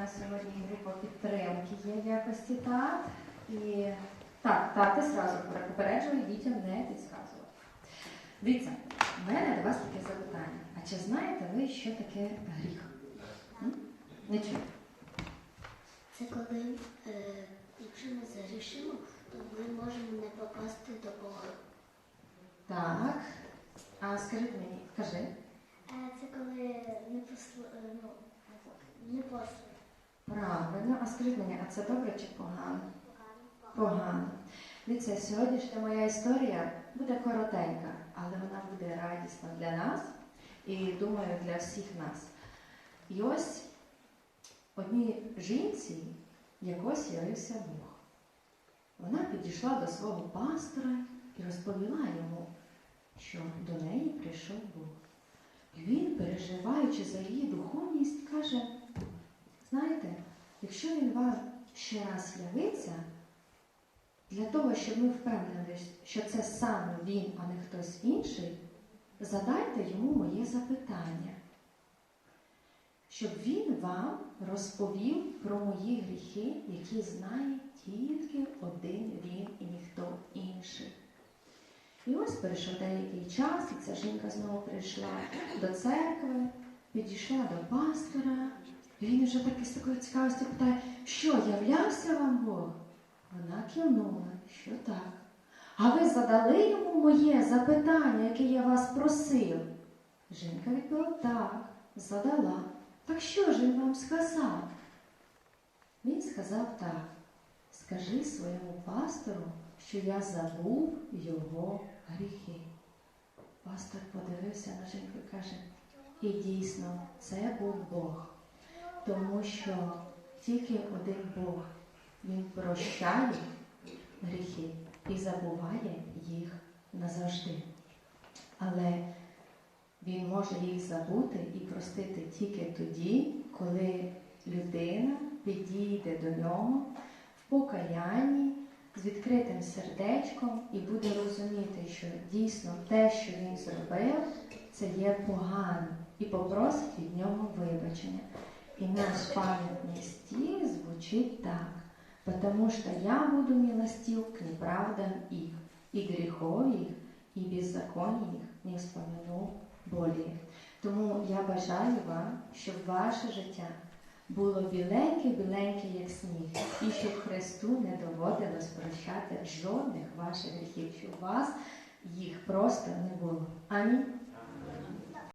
нас сьогодні група підтримки є в якості тат. І так, тати зразу попереджую дітям не підсказувати. Дивіться, в мене до вас таке запитання. А чи знаєте ви, що таке гріх? М? Не чую. Це коли, е, якщо ми загрішимо, то ми можемо не попасти до Бога. Так. А скажіть мені, кажи. Е, Це коли не посл... е, ну, не послали. Правильно, а скажіть мені, а це добре чи погано? Погано. Дивіться, сьогоднішня моя історія буде коротенька, але вона буде радісна для нас і думаю для всіх нас. І ось одній жінці якось явився Бог. Вона підійшла до свого пастора і розповіла йому, що до неї прийшов Бог. Переживаючи за її духовність, каже: знаєте, якщо він вам ще раз явиться, для того, щоб ми впевнились, що це саме він, а не хтось інший, задайте йому моє запитання, щоб він вам розповів про мої гріхи, які знає тільки один він і ніхто. І ось прийшов деякий час, і ця жінка знову прийшла до церкви, підійшла до пастора, і він вже таки з такою цікавістю питає, що являвся вам Бог? Вона кивнула, що так. А ви задали йому моє запитання, яке я вас просив? Жінка відповіла, так, задала. Так що ж він вам сказав? Він сказав так. Скажи своєму пастору, що я забув його гріхи. Пастор подивився на жінку і каже, і дійсно, це був Бог, тому що тільки один Бог, Він прощає гріхи і забуває їх назавжди. Але Він може їх забути і простити тільки тоді, коли людина підійде до нього в покаянні з відкритим сердечком і буде розуміти, що дійсно те, що він зробив, це є погано, і попросить від нього вибачення. І наш пам'ятний стіль звучить так. Потому что я буду милостив к неправдам их, и грехов их, і беззаконій їх не вспомину болі. Тому я бажаю вам, щоб ваше життя було біленьке-біленьке, як сніг, і щоб Христу не доводилось прощати жодних ваших гріхів, щоб у вас їх просто не було. Амінь.